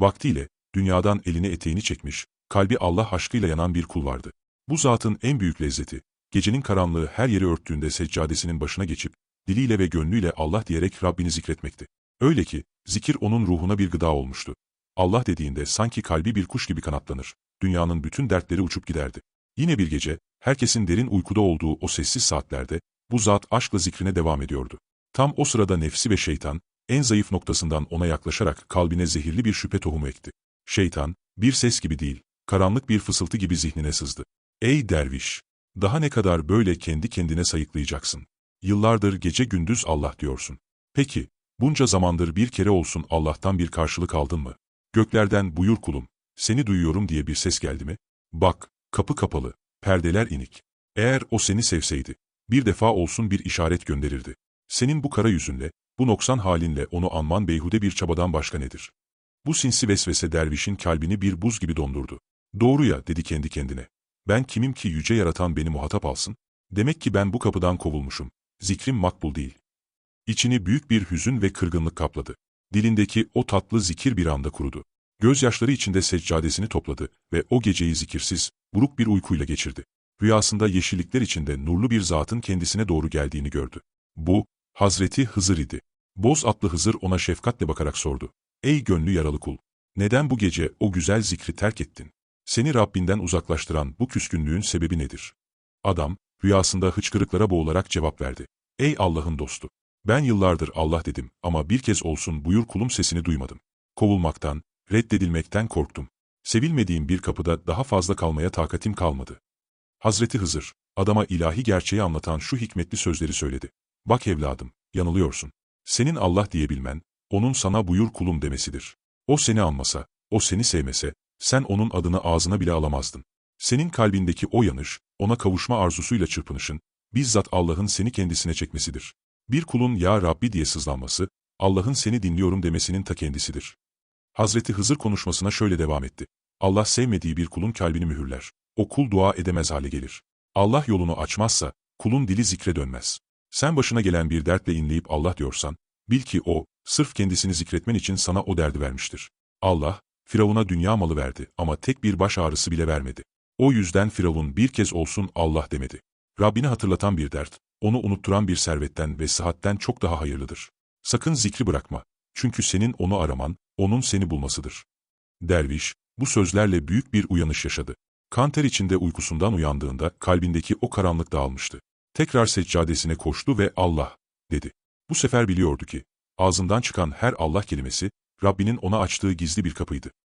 Vaktiyle, dünyadan elini eteğini çekmiş, kalbi Allah aşkıyla yanan bir kul vardı. Bu zatın en büyük lezzeti, gecenin karanlığı her yeri örttüğünde seccadesinin başına geçip, diliyle ve gönlüyle Allah diyerek Rabbini zikretmekti. Öyle ki, zikir onun ruhuna bir gıda olmuştu. Allah dediğinde sanki kalbi bir kuş gibi kanatlanır, dünyanın bütün dertleri uçup giderdi. Yine bir gece, herkesin derin uykuda olduğu o sessiz saatlerde, bu zat aşkla zikrine devam ediyordu. Tam o sırada nefsi ve şeytan, en zayıf noktasından ona yaklaşarak kalbine zehirli bir şüphe tohumu ekti. Şeytan, bir ses gibi değil, karanlık bir fısıltı gibi zihnine sızdı. Ey derviş! Daha ne kadar böyle kendi kendine sayıklayacaksın? Yıllardır gece gündüz Allah diyorsun. Peki, bunca zamandır bir kere olsun Allah'tan bir karşılık aldın mı? Göklerden buyur kulum, seni duyuyorum diye bir ses geldi mi? Bak, kapı kapalı, perdeler inik. Eğer o seni sevseydi, bir defa olsun bir işaret gönderirdi. Senin bu kara yüzünle, bu noksan halinle onu anman beyhude bir çabadan başka nedir? Bu sinsi vesvese dervişin kalbini bir buz gibi dondurdu. Doğru ya, dedi kendi kendine. Ben kimim ki yüce yaratan beni muhatap alsın? Demek ki ben bu kapıdan kovulmuşum. Zikrim makbul değil. İçini büyük bir hüzün ve kırgınlık kapladı. Dilindeki o tatlı zikir bir anda kurudu. Gözyaşları içinde seccadesini topladı ve o geceyi zikirsiz, buruk bir uykuyla geçirdi. Rüyasında yeşillikler içinde nurlu bir zatın kendisine doğru geldiğini gördü. Bu, Hazreti Hızır idi. Boz atlı Hızır ona şefkatle bakarak sordu. Ey gönlü yaralı kul! Neden bu gece o güzel zikri terk ettin? Seni Rabbinden uzaklaştıran bu küskünlüğün sebebi nedir? Adam, rüyasında hıçkırıklara boğularak cevap verdi. Ey Allah'ın dostu! Ben yıllardır Allah dedim ama bir kez olsun buyur kulum sesini duymadım. Kovulmaktan, reddedilmekten korktum. Sevilmediğim bir kapıda daha fazla kalmaya takatim kalmadı. Hazreti Hızır, adama ilahi gerçeği anlatan şu hikmetli sözleri söyledi. Bak evladım, yanılıyorsun. Senin Allah diyebilmen, onun sana buyur kulum demesidir. O seni anmasa, o seni sevmese, sen onun adını ağzına bile alamazdın. Senin kalbindeki o yanış, ona kavuşma arzusuyla çırpınışın, bizzat Allah'ın seni kendisine çekmesidir. Bir kulun Ya Rabbi diye sızlanması, Allah'ın seni dinliyorum demesinin ta kendisidir. Hazreti Hızır konuşmasına şöyle devam etti. Allah sevmediği bir kulun kalbini mühürler. O kul dua edemez hale gelir. Allah yolunu açmazsa, kulun dili zikre dönmez. Sen başına gelen bir dertle inleyip Allah diyorsan, bil ki o, sırf kendisini zikretmen için sana o derdi vermiştir. Allah, Firavun'a dünya malı verdi ama tek bir baş ağrısı bile vermedi. O yüzden Firavun bir kez olsun Allah demedi. Rabbini hatırlatan bir dert, onu unutturan bir servetten ve sıhhatten çok daha hayırlıdır. Sakın zikri bırakma. Çünkü senin onu araman, onun seni bulmasıdır. Derviş, bu sözlerle büyük bir uyanış yaşadı. Kanter içinde uykusundan uyandığında kalbindeki o karanlık dağılmıştı. Tekrar seccadesine koştu ve Allah, dedi. Bu sefer biliyordu ki, ağzından çıkan her Allah kelimesi, Rabbinin ona açtığı gizli bir kapıydı.